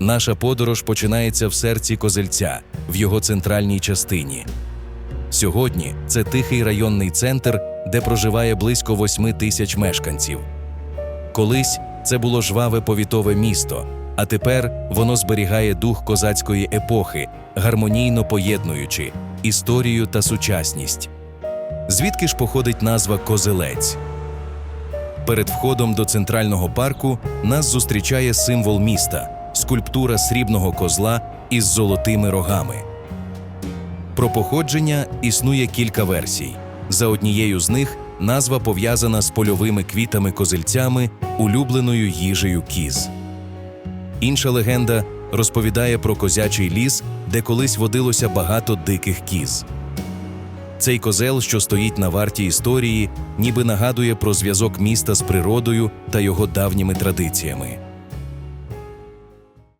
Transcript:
Наша подорож починається в серці Козельця, в його центральній частині. Сьогодні це тихий районний центр, де проживає близько восьми тисяч мешканців. Колись це було жваве повітове місто, а тепер воно зберігає дух козацької епохи, гармонійно поєднуючи історію та сучасність. Звідки ж походить назва Козелець? Перед входом до центрального парку нас зустрічає символ міста скульптура срібного козла із золотими рогами. Про походження існує кілька версій. За однією з них назва пов'язана з польовими квітами-козельцями, улюбленою їжею кіз. Інша легенда розповідає про козячий ліс, де колись водилося багато диких кіз. Цей козел, що стоїть на варті історії, ніби нагадує про зв'язок міста з природою та його давніми традиціями.